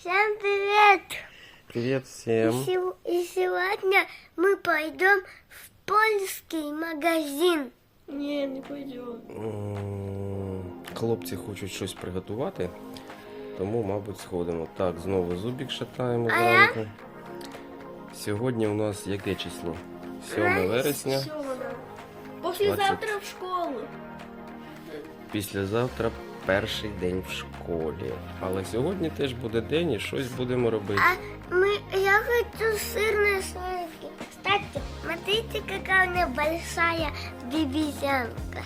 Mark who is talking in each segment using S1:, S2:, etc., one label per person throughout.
S1: Всем привет!
S2: Привет
S1: И,
S2: всем.
S1: сего- и сегодня мы пойдем в польский магазин.
S3: Не, не пойдем.
S2: Хлопці хочуть щось приготувати, тому, мабуть, сходимо. Так, знову зубик шатаємо
S1: А я?
S2: зранку. Сьогодні у нас яке число? 7 вересня.
S3: Послезавтра в школу.
S2: Післязавтра перший день в школі. Але сьогодні теж буде день і щось будемо робити.
S1: А мы, я хочу сырные слоики. Кстати, смотрите, какая у меня большая бибизянка.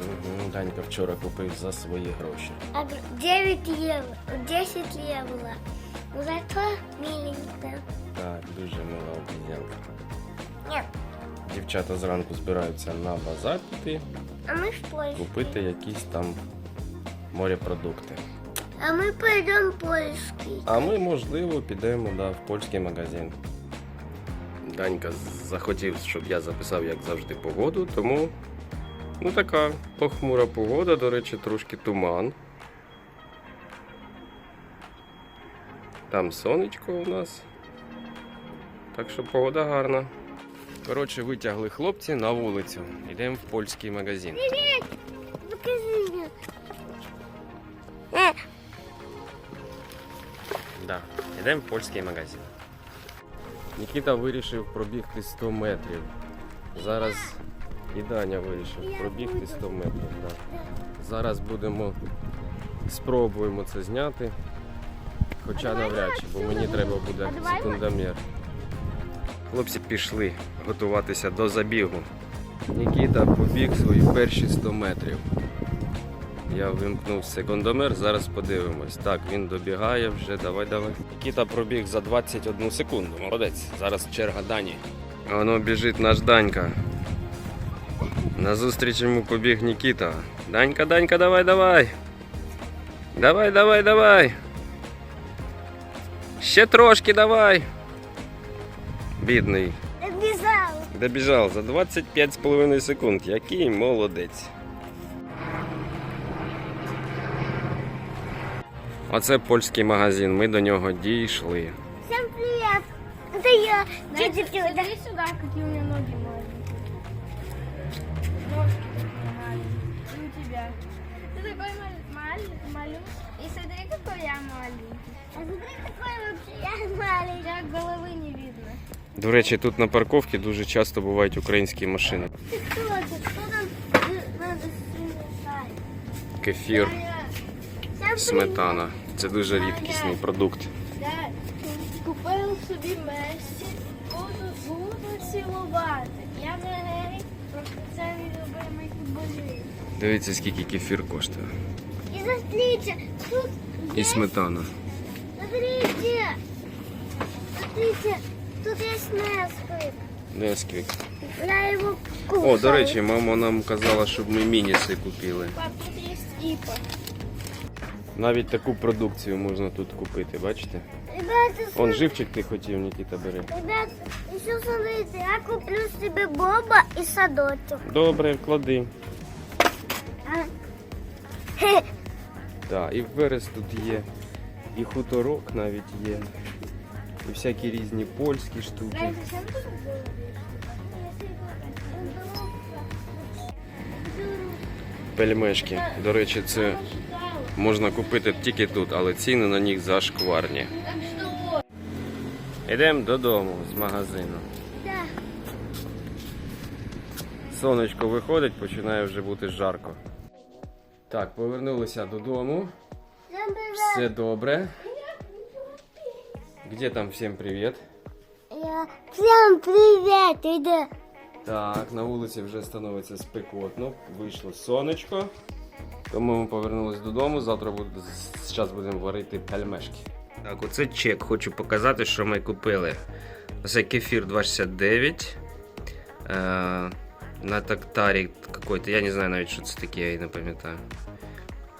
S2: Мгм, Данька вчора купив за свої гроші.
S1: А 9 евро, 10 евро. Но зато миленькая.
S2: Так, дуже мила обіцянка.
S1: Нет,
S2: Дівчата зранку збираються на базар піти,
S1: а мы в польский.
S2: купити якісь там морепродукти.
S1: А мы пойдем в польский.
S2: А ми, можливо, підемо да, в польський магазин. Данька захотів, щоб я записав, як завжди, погоду, тому ну така похмура погода, до речі, трошки туман. Там сонечко у нас. Так що погода гарна. Коротше, витягли хлопці на вулицю. Йдемо в польський магазин.
S1: Покажи мне. Э,
S2: Да, йдемо в польський магазин. Нікіта вирішив пробігти 100 метрів. Зараз і Даня вирішив пробігти 100 метрів. Да. Зараз будемо спробуємо це зняти. Хоча навряд чи, бо мені треба буде секундомір. Хлопці пішли готуватися до забігу. Нікіта побіг свої перші 100 метрів. Я вимкнув секундомер, зараз подивимось. Так, він добігає вже, давай, давай. Нікіта пробіг за 21 секунду. Молодець. Зараз черга Дані. Воно біжить наш Данька. Назустріч йому побіг Нікіта. Данька, Данька, давай, давай. Давай, давай, давай. Ще трошки давай. Бідний.
S1: Обязал.
S2: Добіжав за 25,5 секунд. Який молодець. Оце польський магазин. Ми до нього дійшли.
S1: Всем привет. Это я,
S3: Настя,
S1: тетя Фёда.
S3: смотри сюда, какие у меня ноги маленькие. Ножки такие маленькие. И у тебя. Ты такой маленький, маленький. И смотри, какой я маленький.
S1: А смотри, какой вообще я маленький.
S3: У тебя головы не видно.
S2: До речі, тут на парковці дуже часто бувають українські машини.
S1: Ты кто? Ты кто там э, надо смешать?
S2: Кефір,
S1: Всем
S2: сметана. Це дуже рідкісний продукт.
S3: Купив собі Месі, буду, буду цілувати. Я не просто це мій любимий футболіст.
S2: Дивіться, скільки кефір коштує.
S1: И смотрите, тут
S2: І сметана.
S1: смотрите, смотрите, тут есть Несквик.
S2: Несквік.
S1: Я его кушаю.
S2: О, до речі, мама нам казала, щоб ми мініси купили.
S3: Пап, тут є іпа.
S2: Навіть таку продукцію можна тут купити, бачите?
S1: Ребята,
S2: Он живчик ти хотів, Нікіта, бери.
S1: ребята, еще смотрите, я куплю себе боба и садочек.
S2: Добре, клади.
S1: А? Хе,
S2: Так, і верес тут є, і хуторок навіть є, і всякі різні польські штуки. Пельмешки. До речі, це можна купити тільки тут, але ціни на них зашкварні. Йдемо додому з магазину. Сонечко виходить, починає вже бути жарко. Так, повернулися додому. Все добре. Где там всім привіт?
S1: Я... Всем привет.
S2: Так, на вулиці вже становиться спекотно, вийшло сонечко. Тому ми повернулись додому. Завтра буде, зараз будемо варити пельмешки. Так, оце чек. Хочу показати, що ми купили. Це кефір 2,69. Е, на тактарі какой-то. Я не знаю навіть, що це таке, я і не пам'ятаю.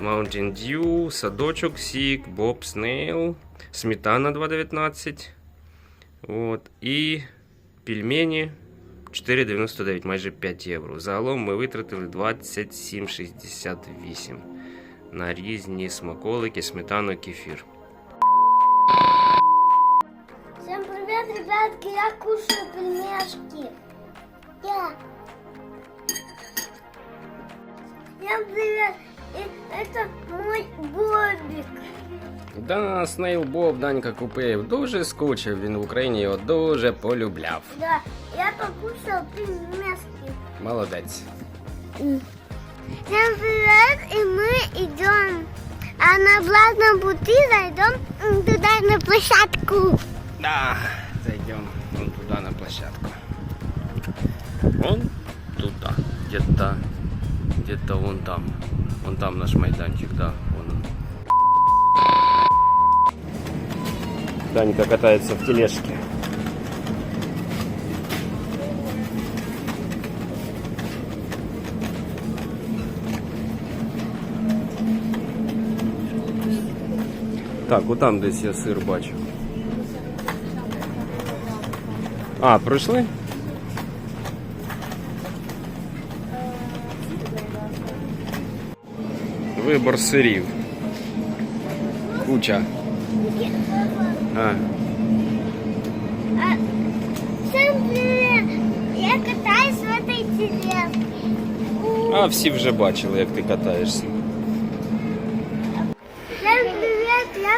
S2: Mountain Dew, садочок Сік, Bob Snail, сметана 2,19. От, і пельмені 4,99, майже 5 євро. Загалом ми витратили 27,68 на різні смаколики, сметану, кефір.
S1: Всем привет, ребятки! Я кушаю пельмешки. Я. Всем привет! И это мой Бобик.
S2: Да, Снейл Боб Данька купив. Дуже скучив. Він в Україні його дуже полюбляв.
S1: Да, я покушал пельмешки.
S2: Молодець.
S1: Всем привет, и мы идем. А на обратном пути зайдем м, туда на площадку.
S2: Да, зайдем вон туда на площадку. Вон туда, где-то, где-то вон там. Вон там наш майданчик, да, вон он. Данька катается в тележке. Так, отам десь я сир бачу. А, пройшли? Вибор сирів. Куча. А.
S1: Я катаюсь в этой тележке.
S2: А всі вже бачили, як ти катаєшся.
S1: Я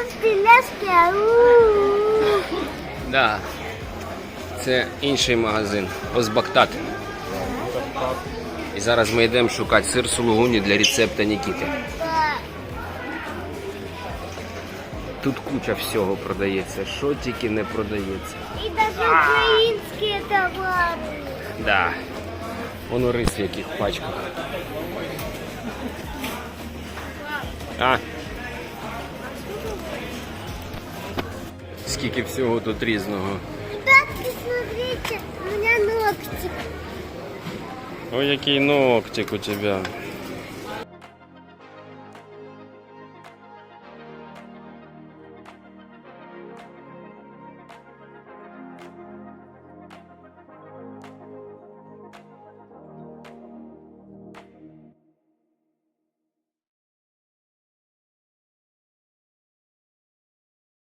S1: в тележке.
S2: Да. Це інший магазин. Озбактат. І зараз ми йдемо шукати сир сулугуні для рецепта Нікіти. Тут куча всього продається, що тільки не продається.
S1: И даже украинские товары.
S2: Да. Воно рис в яких пачках. А. Скільки всього тут різного.
S1: Ребятки, смотрите, у меня ногти.
S2: Ой, який ногтик у тебе.